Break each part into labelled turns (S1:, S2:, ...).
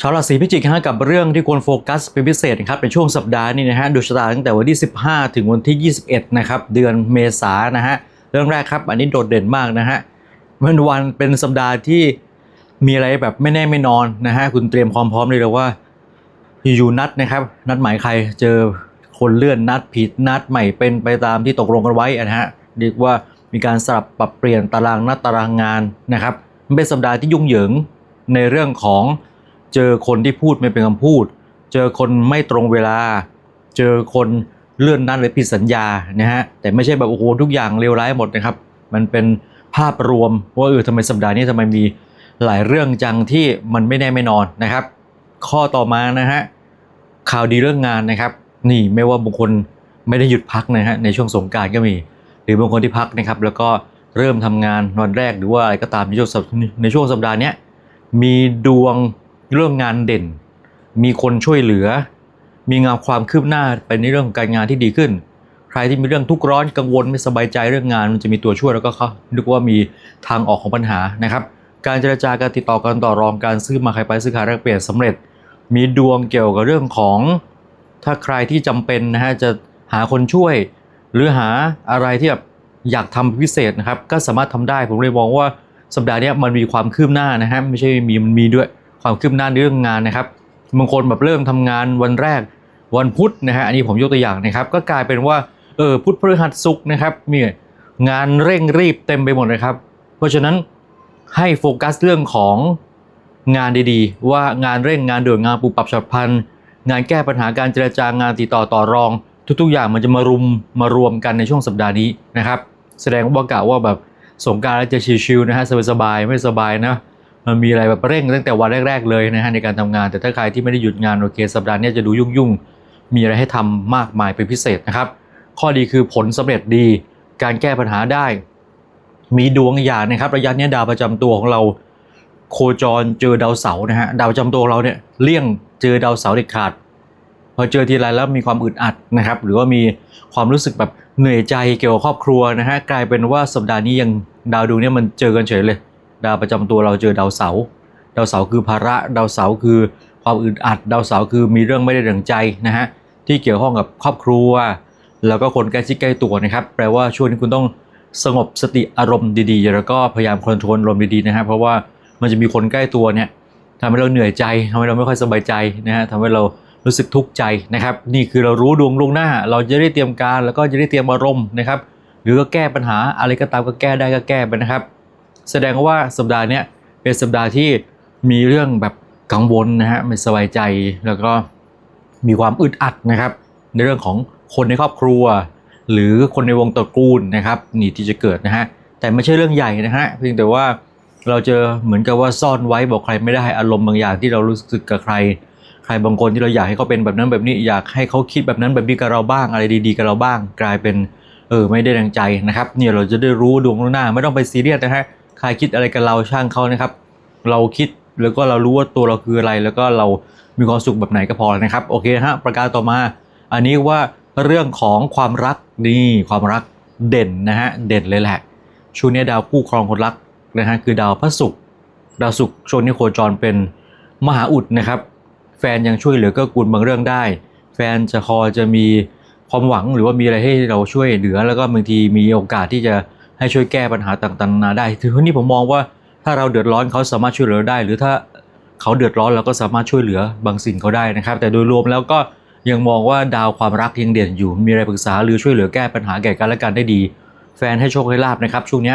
S1: ชาวราศีพิจิกฮะกับเรื่องที่ควรโฟกัสเป็นพิเศษนะครับในช่วงสัปดาห์นี้นะฮะดูชะตาตั้งแต่วันที่ 15 ถึงวันที่ 21 นะครับ เดือนเมษานะฮะเรื่องแรกครับ อันนี้โดดเด่นมากนะฮะมันวันเป็นสัปดาห์ที่มีอะไรแบบไม่แน่ไม่นอนนะฮะคุณเตรียมความพร้อมเลยเลยว่าอยู่นัดนะครับ นัดหมายใครเจอคนเลื่อนนัดผิดนัดใหม่เป็นไปตามที่ตกลงกันไว้นะฮะเรียกว่ามีการสลับปรับเปลี่ยนตารางนัดตารางงานนะครับเป็นสัปดาห์ที่ยุ่งเหยิงในเรื่องของ เจอคนที่พูดไม่เป็นคำพูด เจอคนไม่ตรงเวลา เจอคนเลื่อนนัดหรือผิดสัญญานะฮะแต่ไม่ใช่แบบโอ้โหทุกอย่างเลวร้ายหมดนะครับ มันเป็นภาพรวมว่าเออทำไมสัปดาห์นี้ทำไมมีหลายเรื่องจังที่มันไม่แน่ไม่นอนนะครับ ข้อต่อมานะฮะข่าวดีเรื่องงานนะครับ นี่ไม่ว่าบางคนไม่ได้หยุดพักนะฮะในช่วงสงการก็มี หรือบางคนที่พักนะครับแล้วก็เริ่มทำงานวันแรกหรือว่าอะไรก็ตามในช่วงสัปในช่วงสัปดาห์นี้มีดวง เรื่องงานเด่น มีคนช่วยเหลือ มีงานความคืบหน้าไปในเรื่องของการงานที่ดีขึ้น ใครที่มีเรื่องทุกข์ร้อนกังวลไม่สบายใจเรื่องงาน มันจะมีตัวช่วยแล้วก็เขาเรียกว่ามีทางออกของปัญหานะครับ การเจรจาการติดต่อการต่อรองการซื้อมาขายไปซื้อขายแลกเปลี่ยนสำเร็จ มีดวงเกี่ยวกับเรื่องของ ถ้าใครที่จำเป็นนะฮะจะหาคนช่วย หรือหาอะไรที่แบบอยากทำพิเศษนะครับ ก็สามารถทำได้ผมเลยมองว่าสัปดาห์นี้มันมีความคืบหน้านะฮะไม่ใช่มีมันมีด้วย ความคืบหน้าในเรื่องงานนะครับบางคนแบบเริ่มทำงานวันแรกวันพุธนะฮะอันนี้ผมยกตัวอย่างนะครับ ก็กลายเป็นว่าเออพุธพฤหัสศุกร์นะครับมีงานเร่งรีบเต็มไปหมดเลยครับ เพราะฉะนั้นให้โฟกัสเรื่องของงานดีๆ ว่างานเร่งงานด่วนงานปรับปรับฉับพลันงานแก้ปัญหาการเจรจางานติดต่อต่อรอง ทุกๆ อย่างมันจะมารุมมารวมกันในช่วงสัปดาห์นี้นะครับ แสดงว่ากะว่าแบบสงการแล้วจะชิลๆนะฮะสบายๆไม่สบายนะ มันมีอะไรแบบเร่งตั้งแต่วันแรก ๆเลยนะฮะในการทำงาน แต่ถ้าใครที่ไม่ได้หยุดงานโอเค สัปดาห์นี้จะดูยุ่งๆ มีอะไรให้ทำมากมายเป็นพิเศษนะครับ ข้อดีคือผลสำเร็จดี การแก้ปัญหาได้ มีดวงอย่างนะครับ ระยะนี้ดาวประจำตัวของเรา โคจรเจอดาวเสาร์นะฮะดาวประจำตัวเราเนี่ยเลี่ยงเจอดาวเสาร์เด็ดขาดพอเจอทีไรแล้วมีความอึดอัดนะครับ หรือว่ามีความรู้สึกแบบเหนื่อยใจเกี่ยวกับครอบครัวนะฮะกลายเป็นว่าสัปดาห์นี้ยังดาวดวงนี้มันเจอกันเฉยเลย ดาวประจำตัวเราเจอดาวเสาร์ดาวเสาร์คือภาระดาวเสาร์คือความอึดอัด ดาวเสาร์คือมีเรื่องไม่ได้ดังใจนะฮะที่เกี่ยวข้องกับครอบครัว แล้วก็คนใกล้ชิดใกล้ตัวนะครับ แปลว่าช่วงนี้คุณต้องสงบสติอารมณ์ดีๆ แล้วก็พยายามคอนโทรลอารมณ์ดีๆนะฮะเพราะว่ามันจะมีคนใกล้ตัวเนี่ยทำให้เราเหนื่อยใจทำให้เราไม่ค่อยสบายใจนะฮะทำให้เรารู้สึกทุกข์ใจนะครับ นี่คือเรารู้ดวงล่วงหน้า เราจะได้เตรียมการแล้วก็จะได้เตรียมอารมณ์นะครับ หรือก็แก้ปัญหาอะไรก็ตามก็แก้ได้ก็แก้ไปนะครับ แสดงว่าสัปดาห์นี้เป็นสัปดาห์ที่มีเรื่องแบบกังวลนะฮะไม่สบายใจแล้วก็มีความอึดอัดนะครับ ในเรื่องของคนในครอบครัว หรือคนในวงตระกูลนะครับนี่ที่จะเกิดนะฮะแต่ไม่ใช่เรื่องใหญ่นะฮะเพียงแต่ว่าเราเจอเหมือนกับว่าซ่อนไว้บอกใครไม่ได้อารมณ์บางอย่างที่เรารู้สึกกับใคร ใครบางคนที่เราอยากให้เขาเป็นแบบนั้นแบบนี้อยากให้เขาคิดแบบนั้นแบบนี้กับเราบ้างอะไรดีๆกับเราบ้าง กลายเป็นเออไม่ได้ดังใจนะครับเนี่ยเราจะได้รู้ดวงล่วงหน้าไม่ต้องไปซีเรียสนะฮะ ใครคิดอะไรกับเราช่างเขานะครับ เราคิดแล้วก็เรารู้ว่าตัวเราคืออะไร แล้วก็เรามีความสุขแบบไหนก็พอแล้วนะครับ โอเคฮะประการต่อมา อันนี้ว่าเรื่องของความรักนี่ความรักเด่นนะฮะเด่นเลยแหละช่วงนี้ดาวคู่ครองคนรักนะฮะคือดาวพระศุกร์ดาวศุกร์ช่วงนี้โคจรเป็นมหาอุดนะครับ แฟนยังช่วยเหลือเก็กูลบางเรื่องได้ แฟนจะคอจะมีความหวังหรือว่ามีอะไรให้เราช่วยเหลือ แล้วก็บางทีมีโอกาสที่จะ ให้ช่วยแก้ปัญหาต่างๆนานาได้ทีนี้ผมมองว่าถ้าเราเดือดร้อนเขาสามารถช่วยเหลือได้ หรือถ้าเขาเดือดร้อนเราก็สามารถช่วยเหลือบางสิ่งเขาได้นะครับ แต่โดยรวมแล้วก็ยังมองว่าดาวความรักยังเด่นอยู่ มีอะไรปรึกษาหรือช่วยเหลือแก้ปัญหาแก่กันและกันได้ดี แฟนให้โชคให้ลาบนะครับ ช่วงนี้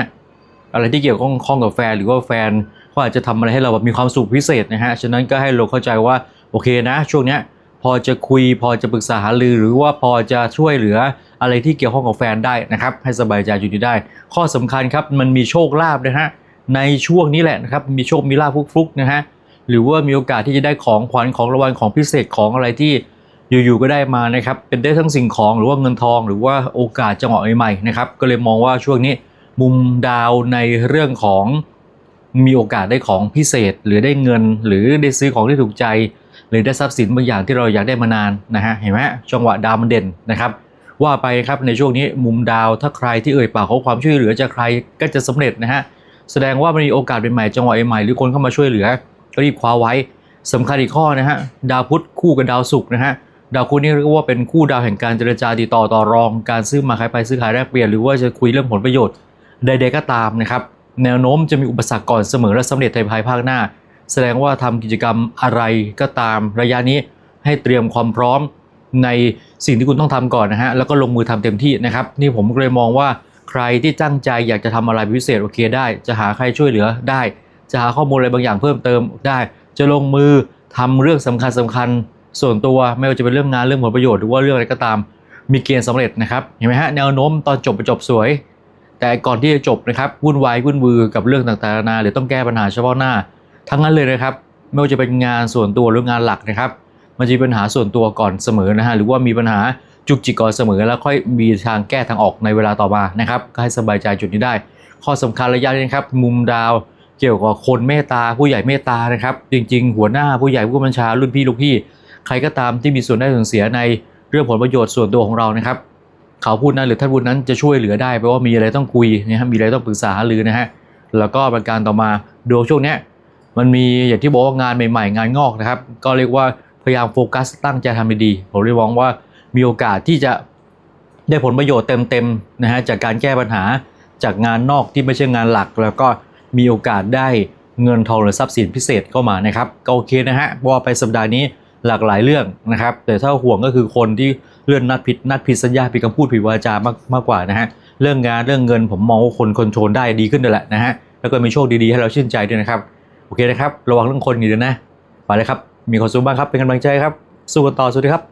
S1: อะไรที่เกี่ยวข้องกับแฟนหรือว่าแฟนเขาอาจจะทำอะไรให้เราแบบมีความสุขพิเศษนะฮะฉะนั้นก็ให้เราเข้าใจว่าโอเคนะ ช่วงนี้ พอจะคุย พอจะปรึกษาหารือหรือว่าพอจะช่วยเหลืออะไรที่เกี่ยวข้องกับแฟนได้นะครับ ให้สบายใจอยู่ที่ได้ ข้อสำคัญครับมันมีโชคลาภนะฮะในช่วงนี้แหละนะครับมีโชคมีลาภฟลุกๆนะฮะหรือว่ามีโอกาสที่จะได้ของขวัญของรางวัลของพิเศษของอะไรที่อยู่ๆก็ได้มานะครับเป็นได้ทั้งสิ่งของหรือว่าเงินทอง หรือว่าโอกาสจังหวะใหม่ๆนะครับก็เลยมองว่าช่วงนี้มุมดาวในเรื่องของมีโอกาสได้ของพิเศษ หรือได้เงิน หรือได้ซื้อของที่ถูกใจ หรือได้ทรัพย์สินบางอย่างที่เราอยากได้มานานนะฮะเห็นไหมจังหวะดาวมันเด่นนะครับว่าไปครับในช่วงนี้มุมดาวถ้าใครที่เอ่ยปากขอความช่วยเหลือจากใครก็จะสำเร็จนะฮะแสดงว่ามันมีโอกาสเป็นใหม่จังหวะใหม่หรือคนเข้ามาช่วยเหลือก็รีบคว้าไว้สำคัญอีกข้อนะฮะดาวพุธคู่กับดาวศุกร์นะฮะดาวพุธนี่เรียกว่าเป็นคู่ดาวแห่งการเจรจาติดต่อต่อรองการซื้อมาขายไปซื้อขายแลกเปลี่ยนหรือว่าจะคุยเรื่องผลประโยชน์ใดๆก็ตามนะครับแนวโน้มจะมีอุปสรรคก่อนเสมอและสำเร็จในภายภาคหน้า แสดงว่าทำกิจกรรมอะไรก็ตามระยะนี้ให้เตรียมความพร้อมในสิ่งที่คุณต้องทำก่อนนะฮะแล้วก็ลงมือทำเต็มที่นะครับ นี่ผมก็เลยมองว่าใครที่ตั้งใจอยากจะทำอะไรพิเศษโอเคได้ จะหาใครช่วยเหลือได้ จะหาข้อมูลอะไรบางอย่างเพิ่มเติมได้ จะลงมือทำเรื่องสำคัญสคัญส่วนตัวไม่ว่าจะเป็นเรื่องงานเรื่องผลประโยชน์หรือว่าเรื่องอะไรก็ตาม มีเกณฑ์สำเร็จนะครับเห็นไหมฮะแนวโน้มตอนจบไปจบสวย แต่ก่อนที่จะจบนะครับวุ่นวายวุ่นวือกับเรื่องต่างๆนานาหรือต้องแก้ปัญหาเฉพาะหน้า ทั้งนั้นเลยนะครับ ไม่ว่าจะเป็นงานส่วนตัวหรืองานหลักนะครับ มันจะมีปัญหาส่วนตัวก่อนเสมอนะฮะหรือว่ามีปัญหาจุกจิกก่อนเสมอ แล้วค่อยมีทางแก้ทางออกในเวลาต่อมานะครับ ก็ให้สบายใจจุดนี้ได้ ข้อสำคัญระยะนี้นะครับ มุมดาวเกี่ยวกับคนเมตตาผู้ใหญ่เมตตานะครับ จริง ๆ หัวหน้าผู้ใหญ่ผู้บัญชารุ่นพี่ลูกพี่ ใครก็ตามที่มีส่วนได้ส่วนเสียในเรื่องผลประโยชน์ส่วนตัวของเรานะครับ เขาพูดนั้นหรือท่านพูดนั้นจะช่วยเหลือได้เพราะว่ามีอะไรต้องคุยนะครับมีอะไรต้องปรึกษาหรือนะฮะแล้วก็ประการต่อมาดวงช่วงนี้ มันมีอย่างที่บอกว่างานใหม่ๆ งานงอกนะครับ ก็เรียกว่าพยายามโฟกัสตั้งใจทำดีผมเลยมองว่ามีโอกาสที่จะได้ผลประโยชน์เต็มๆนะฮะจากการแก้ปัญหาจากงานนอกที่ไม่ใช่งานหลัก แล้วก็มีโอกาสได้เงินทองหรือทรัพย์สินพิเศษเข้ามานะครับก็โอเคนะฮะว่าไปสัปดาห์นี้หลากหลายเรื่องนะครับ แต่ถ้าห่วงก็คือคนที่เลื่อนนัดผิดนัดผิดสัญญาผิดคำพูดผิดวาจามากมากกว่านะฮะเรื่องงานเรื่องเงินผมมองว่าคนคอนโทรลได้ดีขึ้นเลยแหละนะฮะแล้วก็มีโชคดีๆให้เราชื่นใจด้วยนะครับ โอเคนะครับ ระวังเรื่องคนอยู่ด้วยนะไปเลยครับ มีความสุขบ้างครับ เป็นกำลังใจครับ สู้กันต่อ สวัสดีครับ